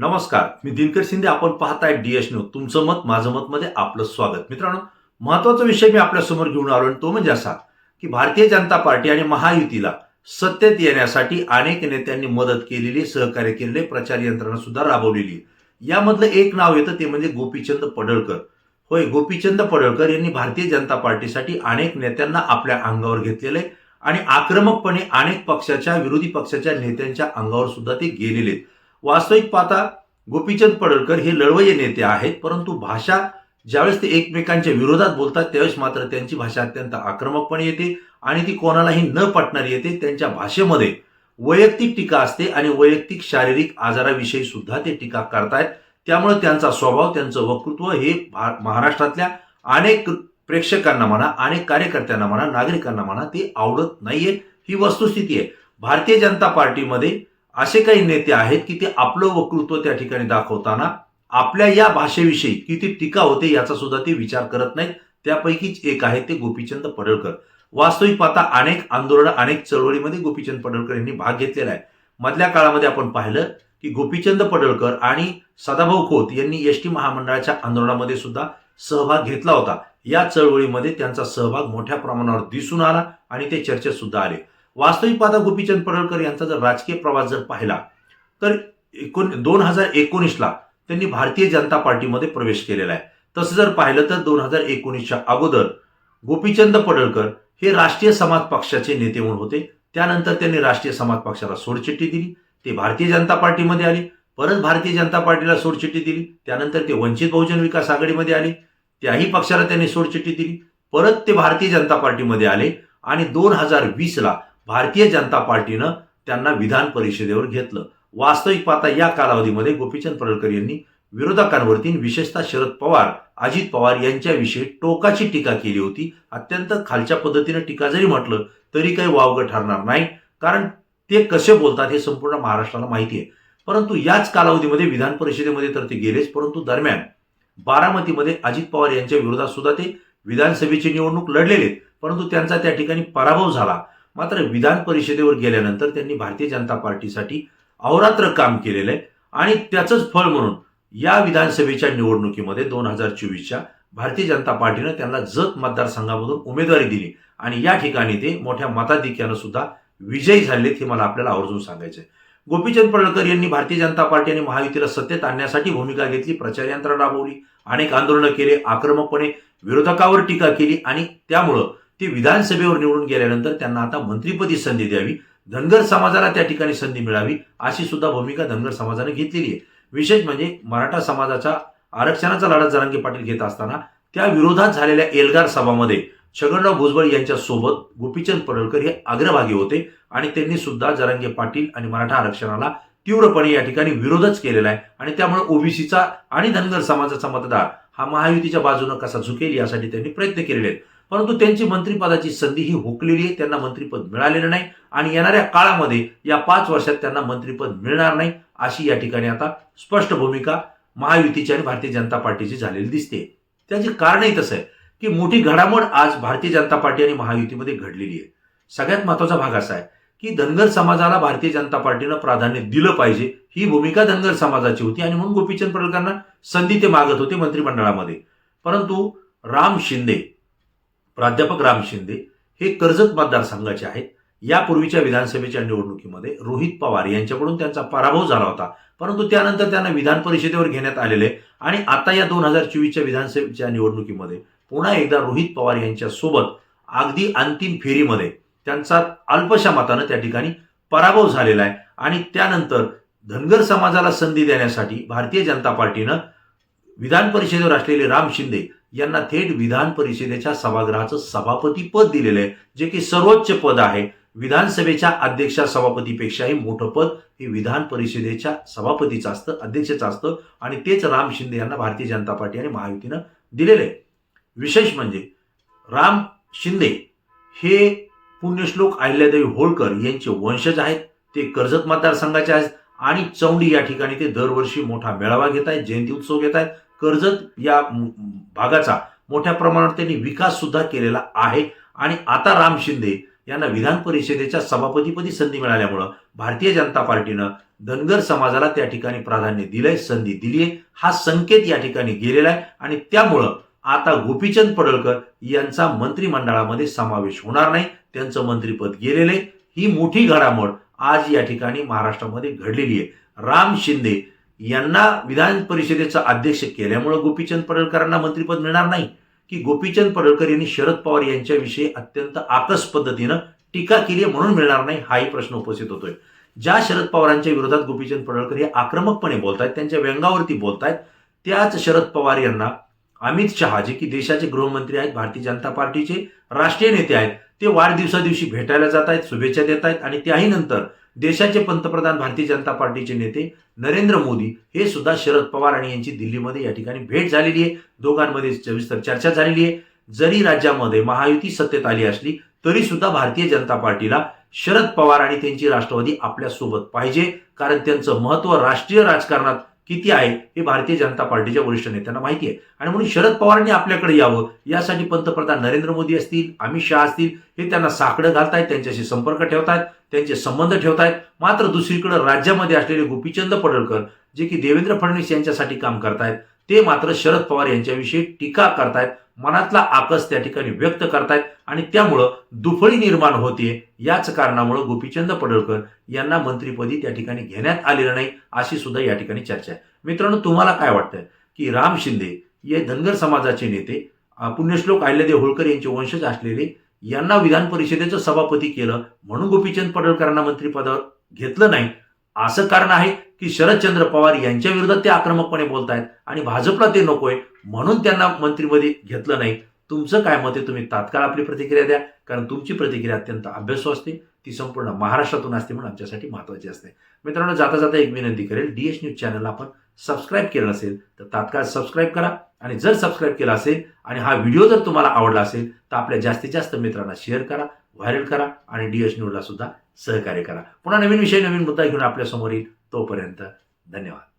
नमस्कार मी दिनकर शिंदे. आपण पाहताय डीएस न्यूज तुमचं मत माझं मत मध्ये आपलं स्वागत. मित्रांनो महत्त्वाचा विषय मी आपल्यासमोर घेऊन आलो आणि तो म्हणजे असा की भारतीय जनता पार्टी आणि महायुतीला सत्तेत येण्यासाठी अनेक नेत्यांनी मदत केलेली सहकार्य केलेले प्रचार यंत्रणा सुद्धा राबवलेली यामधलं एक नाव येतं ते म्हणजे गोपीचंद पडळकर. होय गोपीचंद पडळकर यांनी भारतीय जनता पार्टीसाठी अनेक नेत्यांना आपल्या अंगावर घेतलेले आणि आक्रमकपणे अनेक पक्षाच्या विरोधी पक्षाच्या नेत्यांच्या अंगावर सुद्धा ते गेलेले आहेत. वास्तविक पाहता गोपीचंद पडळकर हे लढवय्ये नेते आहेत परंतु भाषा ज्यावेळेस ते एकमेकांच्या विरोधात बोलतात त्यावेळेस मात्र त्यांची भाषा अत्यंत आक्रमकपणे येते आणि ती कोणालाही न पटणारी येते. त्यांच्या भाषेमध्ये वैयक्तिक टीका असते आणि वैयक्तिक शारीरिक आजाराविषयी सुद्धा ते टीका करतायत. त्यामुळे त्यांचा स्वभाव त्यांचं वक्तृत्व हे महाराष्ट्रातल्या अनेक प्रेक्षकांना म्हणा अनेक कार्यकर्त्यांना म्हणा नागरिकांना म्हणा ते आवडत नाहीये. ही वस्तुस्थिती आहे. भारतीय जनता पार्टीमध्ये असे काही नेते आहेत की ते आपलं वक्तृत्व त्या ठिकाणी दाखवताना आपल्या या भाषेविषयी किती टीका होते याचा सुद्धा ते विचार करत नाहीत. त्यापैकीच एक आहे ते गोपीचंद पडळकर. वास्तविक पाहता अनेक आंदोलन अनेक चळवळीमध्ये गोपीचंद पडळकर यांनी भाग घेतलेला आहे. मधल्या काळामध्ये आपण पाहिलं की गोपीचंद पडळकर आणि सदाभाऊ खोत यांनी एस टी महामंडळाच्या आंदोलनामध्ये सुद्धा सहभाग घेतला होता. या चळवळीमध्ये त्यांचा सहभाग मोठ्या प्रमाणावर दिसून आला आणि ते चर्चेत सुद्धा आले. वास्तविक पादा गोपीचंद पडळकर यांचा जर राजकीय प्रवास जर पाहिला तर एकोण दोन हजार एकोणीसला त्यांनी भारतीय जनता पार्टीमध्ये प्रवेश केलेला आहे. तसं जर पाहिलं तर दोन हजार एकोणीसच्या अगोदर गोपीचंद पडळकर हे राष्ट्रीय समाज पक्षाचे नेते म्हणून होते. त्यानंतर त्यांनी राष्ट्रीय समाज पक्षाला सोडचिठ्ठी दिली. ते भारतीय जनता पार्टीमध्ये आले. परत भारतीय जनता पार्टीला सोडचिठ्ठी दिली. त्यानंतर ते वंचित बहुजन विकास आघाडीमध्ये आले. त्याही पक्षाला त्यांनी सोडचिठ्ठी दिली. परत ते भारतीय जनता पार्टीमध्ये आले आणि दोन हजार वीसला भारतीय जनता पार्टीनं त्यांना विधान परिषदेवर घेतलं. वास्तविक पाहता या कालावधीमध्ये गोपीचंद पडळकर यांनी विरोधकांवरती विशेषतः शरद पवार अजित पवार यांच्याविषयी टोकाची टीका केली होती. अत्यंत खालच्या पद्धतीनं टीका जरी म्हटलं तरी काही वावगं ठरणार नाही. कारण ते कसे बोलतात हे संपूर्ण महाराष्ट्राला माहिती आहे. परंतु याच कालावधीमध्ये विधान परिषदेमध्ये तर ते गेलेच परंतु दरम्यान बारामतीमध्ये अजित पवार यांच्या विरोधात सुद्धा ते विधानसभेची निवडणूक लढलेले परंतु त्यांचा त्या ठिकाणी पराभव झाला. मात्र विधान परिषदेवर गेल्यानंतर त्यांनी भारतीय जनता पार्टीसाठी अहोरात्र काम केलेलं आहे. आणि त्याचंच फळ म्हणून या विधानसभेच्या निवडणुकीमध्ये दोन हजार चोवीसच्या भारतीय जनता पार्टीनं त्यांना जत मतदारसंघामधून उमेदवारी दिली. आणि या ठिकाणी ते मोठ्या मताधिक्यानं सुद्धा विजयी झालेत हे मला आपल्याला आवर्जून सांगायचं आहे गोपीचंद पडळकर यांनी भारतीय जनता पार्टी आणि महायुतीला सत्तेत आणण्यासाठी भूमिका घेतली प्रचार यंत्रणा राबवली अनेक आंदोलनं केले आक्रमकपणे विरोधकावर टीका केली आणि त्यामुळं ते विधानसभेवर निवडून गेल्यानंतर त्यांना आता मंत्रिपदी संधी द्यावी धनगर समाजाला त्या ठिकाणी संधी मिळावी अशी सुद्धा भूमिका धनगर समाजाने घेतलेली आहे. विशेष म्हणजे मराठा समाजाचा आरक्षणाचा लढा जरांगे पाटील घेत असताना त्या विरोधात झालेल्या एल्गार सभामध्ये छगनराव भुजबळ यांच्या सोबत गोपीचंद पडळकर हे अग्रभागी होते आणि त्यांनी सुद्धा जरांगे पाटील आणि मराठा आरक्षणाला तीव्रपणे या ठिकाणी विरोधच केलेला आहे. आणि त्यामुळे ओबीसीचा आणि धनगर समाजाचा मतदार हा महायुतीच्या बाजूनं कसा झुकेल यासाठी त्यांनी प्रयत्न केलेले आहेत. परंतु त्यांची मंत्रिपदाची संधी ही हुकलेली आहे त्यांना मंत्रिपद मिळालेलं नाही आणि येणाऱ्या काळामध्ये या पाच वर्षात त्यांना मंत्रिपद मिळणार नाही अशी या ठिकाणी आता स्पष्ट भूमिका महायुतीची आणि भारतीय जनता पार्टीची झालेली दिसते. त्याचे कारणही तसं आहे की मोठी घडामोड आज भारतीय जनता पार्टी आणि महायुतीमध्ये घडलेली आहे. सगळ्यात महत्त्वाचा भाग असा आहे की धनगर समाजाला भारतीय जनता पार्टीनं प्राधान्य दिलं पाहिजे. ही भूमिका धनगर समाजाची होती आणि म्हणून गोपीचंद पडळकरांना संधी ते मागत होते मंत्रिमंडळामध्ये. परंतु राम शिंदे प्राध्यापक राम शिंदे हे कर्जत मतदारसंघाचे आहेत. यापूर्वीच्या विधानसभेच्या निवडणुकीमध्ये रोहित पवार यांच्याकडून त्यांचा पराभव झाला होता. परंतु त्यानंतर त्यांना विधान परिषदेवर घेण्यात आलेले आणि आता या दोन हजार चोवीसच्या विधानसभेच्या निवडणुकीमध्ये पुन्हा एकदा रोहित पवार यांच्या सोबत अगदी अंतिम फेरीमध्ये त्यांचा अल्पशा मतानं त्या ठिकाणी पराभव झालेला आहे. आणि त्यानंतर धनगर समाजाला संधी देण्यासाठी भारतीय जनता पार्टीनं विधान परिषदेवर असलेले राम शिंदे यांना थेट विधान परिषदेच्या सभागृहाचं सभापती पद दिलेलं आहे जे की सर्वोच्च पद आहे. विधानसभेच्या अध्यक्षा सभापतीपेक्षाही मोठं पद हे विधान परिषदेच्या सभापतीचं असतं अध्यक्षाचं असतं. आणि तेच राम शिंदे यांना भारतीय जनता पार्टी आणि महायुतीनं दिलेलं आहे. विशेष म्हणजे राम शिंदे हे पुण्यश्लोक अहिल्यादेवी होळकर यांचे वंशज आहेत. ते कर्जत मतदारसंघाचे आहेत. आणि चौंडी या ठिकाणी ते दरवर्षी मोठा मेळावा घेत आहेत जयंती उत्सव घेत आहेत. कर्जत या भागाचा मोठ्या प्रमाणात त्यांनी विकास सुद्धा केलेला आहे. आणि आता राम शिंदे यांना विधान परिषदेच्या सभापतीपदी संधी मिळाल्यामुळं भारतीय जनता पार्टीनं धनगर समाजाला त्या ठिकाणी प्राधान्य दिलंय संधी दिली आहे हा संकेत या ठिकाणी गेलेला आहे. आणि त्यामुळं आता गोपीचंद पडळकर यांचा मंत्रिमंडळामध्ये समावेश होणार नाही. त्यांचं मंत्रिपद गेलेलं आहे. ही मोठी घडामोड आज या ठिकाणी महाराष्ट्रामध्ये घडलेली आहे. राम शिंदे यांना विधान परिषदेचा अध्यक्ष केल्यामुळं गोपीचंद पडळकरांना मंत्रिपद मिळणार नाही. की गोपीचंद पडळकर यांनी शरद पवार यांच्याविषयी अत्यंत आकस पद्धतीनं टीका केली आहे म्हणून मिळणार नाही हाही प्रश्न उपस्थित होतोय. ज्या शरद पवारांच्या विरोधात गोपीचंद पडळकर हे आक्रमकपणे बोलतायत त्यांच्या व्यंगावरती बोलतायत त्याच शरद पवार यांना अमित शहा जे की देशाचे गृहमंत्री आहेत भारतीय जनता पार्टीचे राष्ट्रीय नेते आहेत ते वाढदिवसा दिवशी भेटायला जात आहेत शुभेच्छा देत आहेत आणि त्याही नंतर देशाचे पंतप्रधान भारतीय जनता पार्टीचे नेते नरेंद्र मोदी हे सुद्धा शरद पवार आणि यांची दिल्लीमध्ये या ठिकाणी भेट झालेली आहे. दोघांमध्ये सविस्तर चर्चा झालेली आहे. जरी राज्यामध्ये महायुती सत्तेत आली असली तरी सुद्धा भारतीय जनता पार्टीला शरद पवार आणि त्यांची राष्ट्रवादी आपल्यासोबत पाहिजे कारण त्यांचं महत्त्व राष्ट्रीय राजकारणात किती आहे हे भारतीय जनता पार्टीच्या वरिष्ठ नेत्यांना माहिती आहे. आणि म्हणून शरद पवारांनी आपल्याकडे यावं यासाठी पंतप्रधान नरेंद्र मोदी असतील अमित शहा असतील हे त्यांना साकडं घालतायत त्यांच्याशी संपर्क ठेवतायत त्यांचे संबंध ठेवतायत. मात्र दुसरीकडे राज्यामध्ये असलेले गोपीचंद पडळकर जे की देवेंद्र फडणवीस यांच्यासाठी काम करतायत ते मात्र शरद पवार यांच्याविषयी टीका करतायत. मनातला आकस त्या ठिकाणी व्यक्त करतायत आणि त्यामुळं दुफळी निर्माण होते याच कारणामुळं गोपीचंद पडळकर यांना मंत्रिपदी त्या ठिकाणी घेण्यात आलेलं नाही अशी सुद्धा या ठिकाणी चर्चा आहे. मित्रांनो तुम्हाला काय वाटतंय? की राम शिंदे हे धनगर समाजाचे नेते पुण्यश्लोक अहिल्यादेव होळकर यांचे वंशज असलेले यांना विधान परिषदेचं सभापती केलं म्हणून गोपीचंद पडळकरांना मंत्रिपदावर घेतलं नाही असं कारण आहे की शरदचंद्र पवार यांच्या विरोधात ते आक्रमकपणे बोलतायत आणि भाजपला ते नकोय म्हणून त्यांना मंत्रीमध्ये घेतलं नाही. तुमचं काय मत आहे? तुम्ही तात्काळ आपली प्रतिक्रिया द्या कारण तुमची प्रतिक्रिया अत्यंत अभ्यासू असते. ती संपूर्ण महाराष्ट्रातून असते म्हणून आमच्यासाठी महत्वाची असते. मित्रांनो जाता जाता एक विनंती करेल डीएस न्यूज चॅनलला आपण सबस्क्राईब केलं असेल तर तात्काळ सबस्क्राईब करा. आणि जर सबस्क्राईब केला असेल आणि हा व्हिडिओ जर तुम्हाला आवडला असेल तर आपल्या जास्तीत जास्त मित्रांना शेअर करा व्हायरल करा आणि डीएच न्यूजला सुद्धा सहकार्य करा. पुन्हा नवीन विषय नवीन मुद्दा घेऊन आपल्यासमोर येईल तोपर्यंत धन्यवाद.